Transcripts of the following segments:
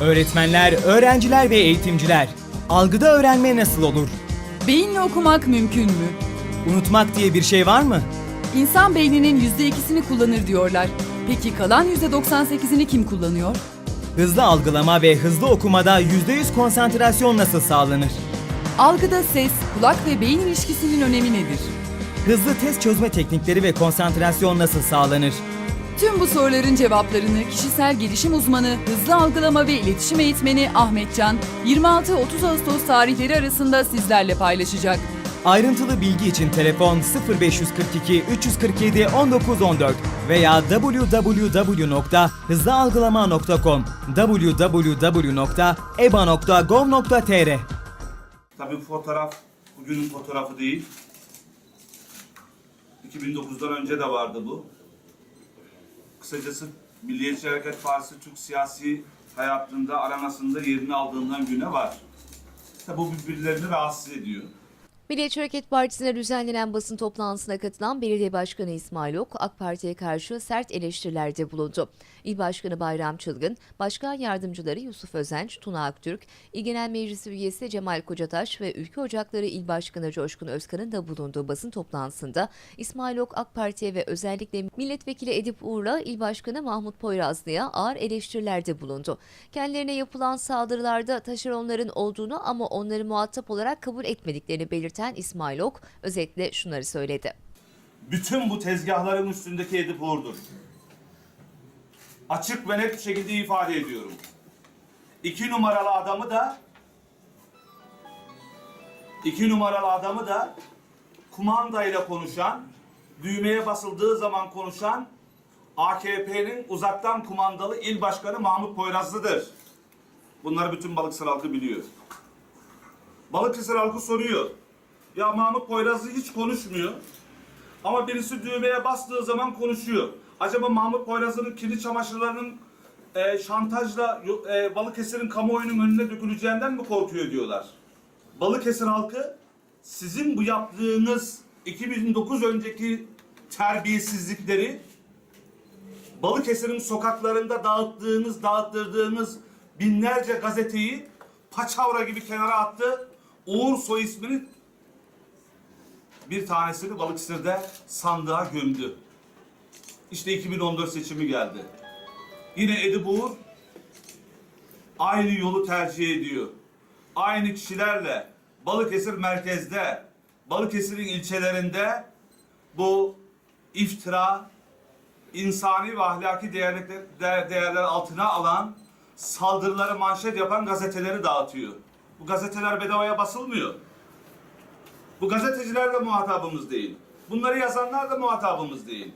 Öğretmenler, öğrenciler ve eğitimciler. Algıda öğrenme nasıl olur? Beyinle okumak mümkün mü? Unutmak diye bir şey var mı? İnsan beyninin %2'sini kullanır diyorlar. Peki kalan %98'ini kim kullanıyor? Hızlı algılama ve hızlı okumada %100 konsantrasyon nasıl sağlanır? Algıda ses, kulak ve beyin ilişkisinin önemi nedir? Hızlı test çözme teknikleri ve konsantrasyon nasıl sağlanır? Tüm bu soruların cevaplarını kişisel gelişim uzmanı, hızlı algılama ve iletişim eğitmeni Ahmet Can, 26-30 Ağustos tarihleri arasında sizlerle paylaşacak. Ayrıntılı bilgi için telefon 0542 347 1914 veya www.hızlıalgılama.com www.eba.gov.tr Tabii bu fotoğraf bugünün fotoğrafı değil. 2009'dan önce de vardı bu. Kısacası Milliyetçi Hareket Partisi Türk siyasi hayatında aranasında yerini aldığından güne var. Tabii bu birbirlerini rahatsız ediyor. Milliyetçi Hareket Partisi'ne düzenlenen basın toplantısına katılan Belediye Başkanı İsmail Ok, AK Parti'ye karşı sert eleştirilerde bulundu. İl Başkanı Bayram Çılgın, Başkan Yardımcıları Yusuf Özenç, Tuna Aktürk, İl Genel Meclisi üyesi Cemal Kocataş ve Ülke Ocakları İl Başkanı Coşkun Özkan'ın da bulunduğu basın toplantısında İsmail Ok, AK Parti'ye ve özellikle Milletvekili Edip Uğur'la İl Başkanı Mahmut Poyrazlı'ya ağır eleştirilerde bulundu. Kendilerine yapılan saldırılarda taşeronların olduğunu ama onları muhatap olarak kabul etmediklerini belirten İsmail Ok özetle şunları söyledi. Bütün bu tezgahların üstündeki Edip Uğur'dur. Açık ve net bir şekilde ifade ediyorum. İki numaralı adamı da iki numaralı adamı da kumandayla konuşan, düğmeye basıldığı zaman konuşan AKP'nin uzaktan kumandalı il başkanı Mahmut Poyrazlı'dır. Bunları bütün Balıkesir halkı biliyor. Balıkesir halkı soruyor. Ya Mahmut Poyrazlı hiç konuşmuyor. Ama birisi düğmeye bastığı zaman konuşuyor. Acaba Mahmut Poyraz'ın kirli çamaşırlarının e, şantajla e, Balıkesir'in kamuoyunun önüne döküleceğinden mi korkuyor diyorlar. Balıkesir halkı sizin bu yaptığınız 2009 önceki terbiyesizlikleri Balıkesir'in sokaklarında dağıttığınız, dağıttırdığınız binlerce gazeteyi paçavra gibi kenara attı. Uğur soy ismini bir tanesini Balıkesir'de sandığa gömdü. İşte 2014 seçimi geldi. Yine Edip Uğur aynı yolu tercih ediyor. Aynı kişilerle Balıkesir merkezde, Balıkesir'in ilçelerinde bu iftira, insani ve ahlaki değerler, değer- değerler altına alan saldırıları manşet yapan gazeteleri dağıtıyor. Bu gazeteler bedavaya basılmıyor. Bu gazeteciler de muhatabımız değil. Bunları yazanlar da muhatabımız değil.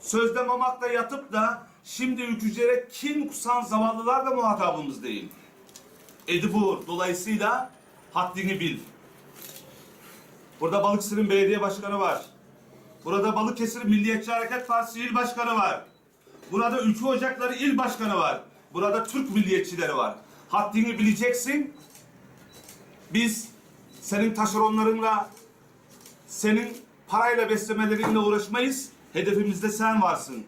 Sözde mamakla yatıp da şimdi ülkücülere kin kusan zavallılar da muhatabımız değil. Edip dolayısıyla haddini bil. Burada Balıkesir'in belediye başkanı var. Burada Balıkesir Milliyetçi Hareket Partisi il başkanı var. Burada Ülke Ocakları il başkanı var. Burada Türk milliyetçileri var. Haddini bileceksin. Biz senin taşeronlarınla, senin parayla beslemelerinle uğraşmayız. Hedefimizde sen varsın.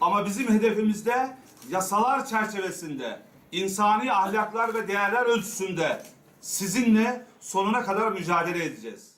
Ama bizim hedefimizde yasalar çerçevesinde, insani ahlaklar ve değerler ölçüsünde sizinle sonuna kadar mücadele edeceğiz.